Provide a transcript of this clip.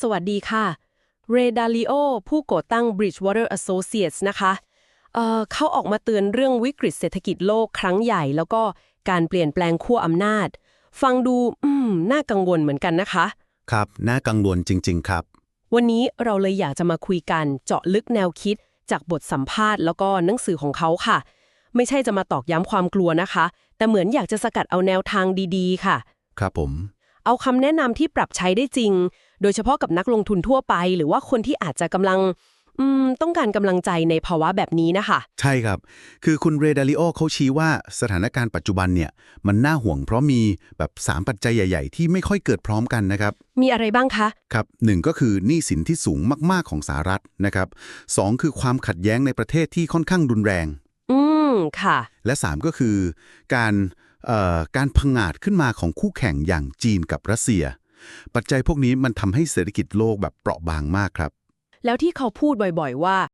สวัสดีค่ะ เรดาลิโอ ผู้ก่อตั้ง Bridgewater Associates นะคะเอ่อเขาออกมาเตือนเรื่องวิกฤตเศรษฐกิจโลกครั้งใหญ่ แล้วก็การเปลี่ยนแปลงขั้วอำนาจ ฟังดูอืมน่ากังวลเหมือนกันนะคะ ครับ น่ากังวลจริง ๆ ครับ วันนี้เราเลยอยากจะมาคุยกันเจาะลึกแนวคิด จากบทสัมภาษณ์แล้วก็หนังสือของเขาค่ะ ไม่ใช่จะมาตอกย้ำความกลัวนะคะ แต่เหมือนอยากจะสกัดเอาแนวทางดี ๆ ค่ะ ครับผม เอาคำแนะนำที่ปรับใช้ได้จริง โดยเฉพาะกับนักลงทุนทั่วไป หรือว่าคนที่อาจจะกำลังอืมต้องการกำลังใจในภาวะแบบนี้นะคะ ใช่ครับ คือคุณเรดาลิโอเขาชี้ว่าสถานการณ์ปัจจุบันเนี่ยมันน่าห่วงเพราะมีแบบ 3 ปัจจัยใหญ่ ๆ ที่ไม่ค่อยเกิดพร้อมกันนะครับ มีอะไรบ้างคะ ครับหนึ่งก็คือหนี้สินที่สูงมากๆของสหรัฐนะครับสองคือความขัดแย้งในประเทศที่ค่อนข้างรุนแรง อืมค่ะ และ 3 ก็คือการเอ่อ การพังอาจขึ้นมาของคู่แข่งอย่างจีนกับรัสเซีย ปัจจัยพวกนี้มันทำให้เศรษฐกิจโลกแบบเปราะบางมากครับ แล้วที่เขาพูดบ่อยๆว่า